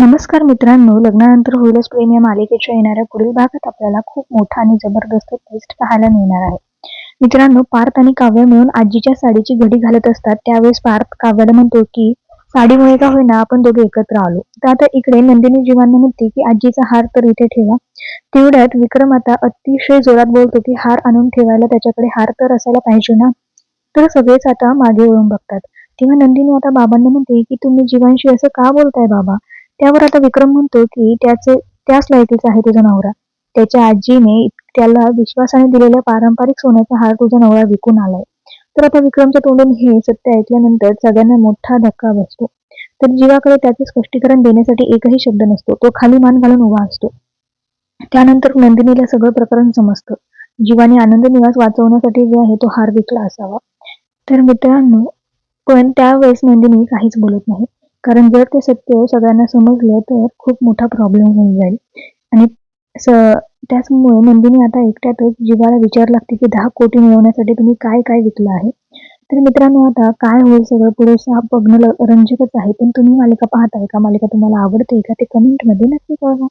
नमस्कार मित्रांनो लग्नानंतर होईलच प्रेम या मालिकेच्या येणाऱ्या पुढील भागात आपल्याला खूप मोठा आणि जबरदस्त ट्विस्ट पाहायला मिळणार आहे. मित्रांनो पार्थ आणि काव्य मिळून आजीच्या साडीची घडी घालत असतात. त्यावेळेस पार्थ काव्याला म्हणतो की साडीमुळे का होईना आपण दोघे एकत्र आलो. तर आता इकडे नंदिनी जीवांना म्हणते की आजीचा हार तर इथे ठेवा. तेवढ्यात विक्रम आता अतिशय जोरात बोलतो की हार आणून ठेवायला त्याच्याकडे हार तर असायला पाहिजे ना? तर सगळेच आता मागे वळून बघतात. तेव्हा नंदिनी आता बाबांना म्हणते की तुम्ही जीवांशी असं का बोलताय बाबा? त्यावर आता विक्रम म्हणतो की त्याचे त्याच लायकीचा आहे तुझा नवरा. त्याच्या आजीने त्याला विश्वासाने दिलेल्या पारंपरिक सोन्याचा हार तुझा नवरा विकून आलाय. तर आता विक्रमच्या तोंडून हे सत्य ऐकल्यानंतर सगळ्यांना मोठा धक्का बसतो. तर जीवाकडे त्याचे स्पष्टीकरण देण्यासाठी एकही शब्द नसतो. तो खाली मान घालून उभा असतो. त्यानंतर नंदिनीला सगळं प्रकरण समजतं. जीवाने आनंद निवास वाचवण्यासाठी जे आहे तो हार विकला असावा. तर मित्रांनो पण त्यावेळेस नंदिनी काहीच बोलत नाही. कारण जर ते सत्य सगळ्यांना समजलं तर खूप मोठा प्रॉब्लेम होऊन जाईल. आणि स त्याचमुळे नंदिनी आता एकट्यातच जीवाला विचार लागते की दहा कोटी मिळवण्यासाठी तुम्ही काय काय विकलं आहे. तर मित्रांनो आता काय होईल सगळं पुढे साप बघणं रंजकच आहे. पण तुम्ही मालिका पाहताय का? मालिका तुम्हाला आवडते का? ते कमेंटमध्ये नक्की कळवा.